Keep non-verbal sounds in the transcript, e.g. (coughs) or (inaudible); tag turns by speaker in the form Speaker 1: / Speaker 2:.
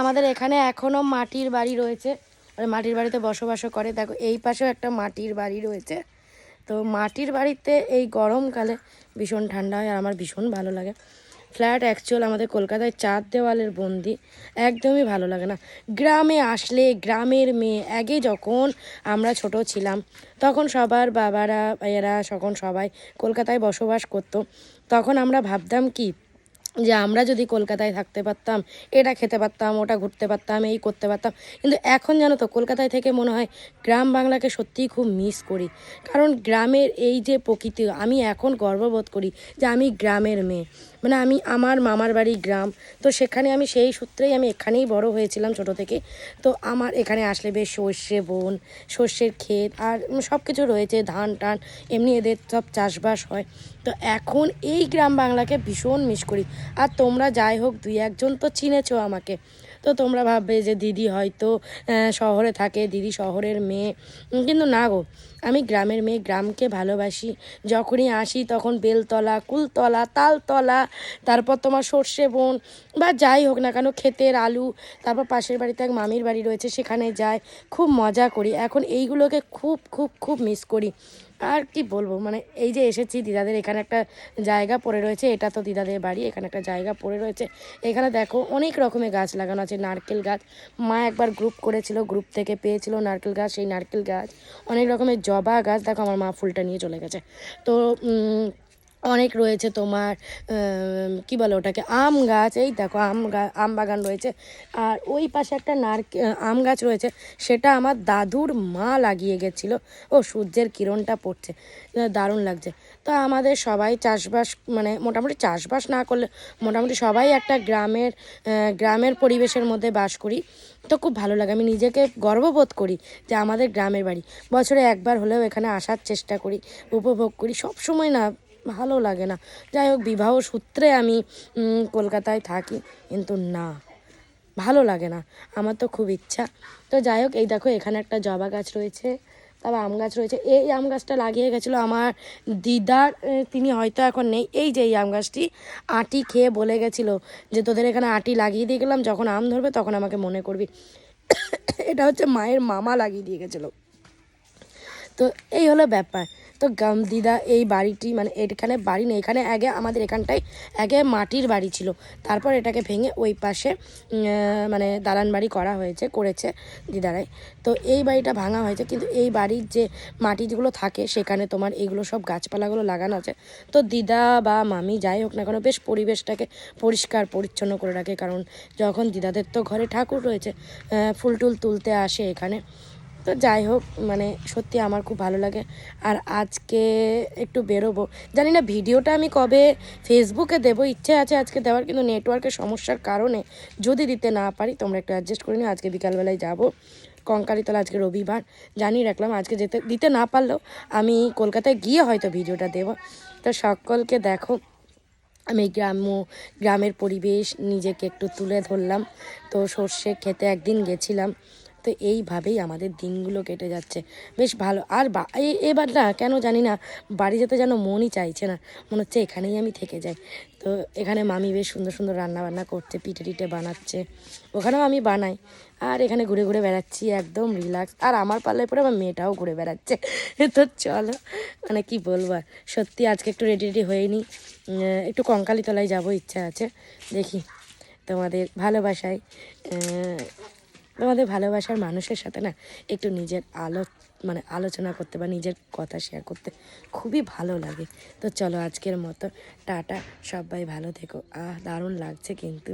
Speaker 1: আমাদের এখানে এখনও মাটির বাড়ি রয়েছে। আর মাটির বাড়িতে বসবাসও করে। দেখো, এই পাশেও একটা মাটির বাড়ি রয়েছে। তো মাটির বাড়িতে এই গরমকালে ভীষণ ঠান্ডা হয় আর আমার ভীষণ ভালো লাগে। ফ্ল্যাট অ্যাকচুয়াল আমাদের কলকাতায় চার দেওয়ালের বন্দি। একদমই ভালো লাগে না। গ্রামে আসলে, গ্রামের মেয়ে, আগে যখন আমরা ছোট ছিলাম, তখন সবার বাবারা এরা তখন সবাই কলকাতায় বসবাস করতো। তখন আমরা ভাবতাম কি যে আমরা যদি কলকাতায় থাকতে পারতাম, এটা খেতে পারতাম, ওটা ঘুরতে পারতাম, এই করতে পারতাম। কিন্তু এখন জানো তো, কলকাতায় থেকে মনে হয় গ্রাম বাংলাকে সত্যিই খুব মিস করি। কারণ গ্রামের এই যে প্রকৃতি, আমি এখন গর্ববোধ করি যে আমি গ্রামের মেয়ে। মানে আমি আমার মামার বাড়ি গ্রাম, তো সেখানে আমি সেই সূত্রেই আমি এখানেই বড় হয়েছিলাম ছোট থেকে। তো আমার এখানে আসলে বেশ সর্ষে, বন, সর্ষের ক্ষেত আর সব কিছু রয়েছে, ধান টান, এমনি এদের সব চাষবাস হয়। তো এখন এই গ্রাম বাংলাকে ভীষণ মিস করি। আর তোমরা যাই হোক, দুই একজন তো চিনেছো আমাকে। তো তোমরা ভাববে যে দিদি হয়তো শহরে থাকে, দিদি শহরের মেয়ে। কিন্তু না গো, আমি গ্রামের মেয়ে, গ্রামকে ভালোবাসি। যখনই আসি তখন বেলতলা, কুলতলা, তালতলা, তারপর তোমার সর্ষে বন বা যাই হোক না কেন ক্ষেতের আলু, তারপর পাশের বাড়িতে এক মামির বাড়ি রয়েছে, সেখানে যাই, খুব মজা করি। এখন এইগুলোকে খুব খুব খুব মিস করি। আর কি বলব? মানে এই যে এসেছি, দিদাদের এখানে একটা জায়গা পড়ে রয়েছে, এটা তো দিদাদের বাড়ি, এখানে একটা জায়গা পড়ে রয়েছে। এখানে দেখো, অনেক রকমের গাছ লাগানো আছে, নারকেল গাছ। মা একবার গ্রুপ করেছিল গ্রুপ থেকে পেয়েছিল নারকেল গাছ, সেই নারকেল গাছ। অনেক রকমের জবা গাছ, দেখো আমার মা ফুলটা নিয়ে চলে গেছে। তো অনেক রয়েছে তোমার কি বলে ওটাকে, আম গাছ, এই দেখো আম আম বাগান রয়েছে। আর ওই পাশে একটা নারকে, আম গাছ রয়েছে, সেটা আমার দাদুর মা লাগিয়ে গেছিল। ও সূর্যের কিরণটা পড়ছে দারুণ লাগছে। তো আমাদের সবাই চাষবাস মানে মোটামুটি চাষবাস না করলে মোটামুটি সবাই একটা গ্রামের গ্রামের পরিবেশের মধ্যে বাস করি। তো খুব ভালো লাগে, আমি নিজেকে গর্ববোধ করি যে আমাদের গ্রামের বাড়ি। বছরে একবার হলেও এখানে আসার চেষ্টা করি, উপভোগ করি। সব সময় না ভালো লাগে না। যাই হোক, বিবাহ সূত্রে আমি কলকাতায় থাকি, কিন্তু না, ভালো লাগে না, আমার তো খুব ইচ্ছা। তো যাই হোক, এই দেখো, এখানে একটা জবা গাছ রয়েছে, তারপর আম গাছ রয়েছে। এই আম গাছটা লাগিয়ে গেছিল আমার দিদার তিনি হয়তো এখন নেই। এই যে এই আম গাছটি, আটি খেয়ে বলে গেছিল যে, তোদের এখানে আটি লাগিয়ে দিয়ে গেলাম, যখন আম ধরবে তখন আমাকে মনে করবি। (coughs) এটা হচ্ছে মায়ের মামা লাগিয়ে দিয়ে গেছিল। তো এই হলো ব্যাপার। তো গাম দিদা এই বাড়িটি মানে এখানে বাড়ি নেই, এখানে আগে আমাদের এখানটায় আগে মাটির বাড়ি ছিল। তারপর এটাকে ভেঙে ওই পাশে মানে দালান বাড়ি করা হয়েছে, করেছে দিদারাই। তো এই বাড়িটা ভাঙা হয়েছে, কিন্তু এই বাড়ির যে মাটি যেগুলো থাকে, সেখানে তোমার এইগুলো সব গাছপালাগুলো লাগানো আছে। তো দিদা বা মামি যাই হোক না কেন, বেশ পরিবেশটাকে পরিষ্কার, পরিচ্ছন্ন করে রাখে। কারণ যখন দিদাদের তো ঘরে ঠাকুর রয়েছে ফুল টুল তুলতে আসে এখানে তো যাই হোক মানে সত্যি আমার খুব ভালো লাগে। আর আজকে একটু বেরোবো। জানি না ভিডিওটা আমি কবে ফেসবুকে দেবো, ইচ্ছে আছে আজকে দেওয়ার, কিন্তু নেটওয়ার্কের সমস্যার কারণে যদি দিতে না পারি, তোমরা একটু অ্যাডজাস্ট করে নিও। আজকে বিকালবেলায় যাব। কঙ্কালীতলা আজকে রবিবার। জানিয়ে রাখলাম, আজকে যেতে, দিতে না পারলেও আমি কলকাতায় গিয়ে হয়তো ভিডিওটা দেবো। তো সকলকে দেখো, আমি গ্রাম্য, গ্রামের পরিবেশ নিজেকে একটু তুলে ধরলাম। তো সর্ষে খেতে একদিন গেছিলাম। তো এইভাবেই আমাদের দিনগুলো কেটে যাচ্ছে। বেশ ভালো। আর এবার না কেন জানি না বাড়ি যেতে যেন মনই চাইছে না। মনে হচ্ছে এখানেই আমি থেকে যাই। তো এখানে মামি বেশ সুন্দর সুন্দর রান্না বান্না করছে পিঠে টিটে বানাচ্ছে। ওখানেও আমি বানাই। আর এখানে ঘুরে ঘুরে বেড়াচ্ছি একদম রিল্যাক্স আর আমার পাল্লায় পরে আমার মেয়েটাও ঘুরে বেড়াচ্ছে। (laughs) তো চলো মানে কি বলব আর। সত্যি আজকে একটু রেডি রেডি হয়ে উম, একটু কঙ্কালীতলায় যাব ইচ্ছা আছে। দেখি তোমাদের ভালোবাসায় আহ, তোমাদের ভালোবাসার মানুষের সাথে না একটু নিজের আলো মানে আলোচনা করতে বা নিজের কথা শেয়ার করতে খুবই ভালো লাগে। তো চলো আজকের মতো টাটা সবাই ভালো থেকো। আহ দারুণ লাগছে কিন্তু।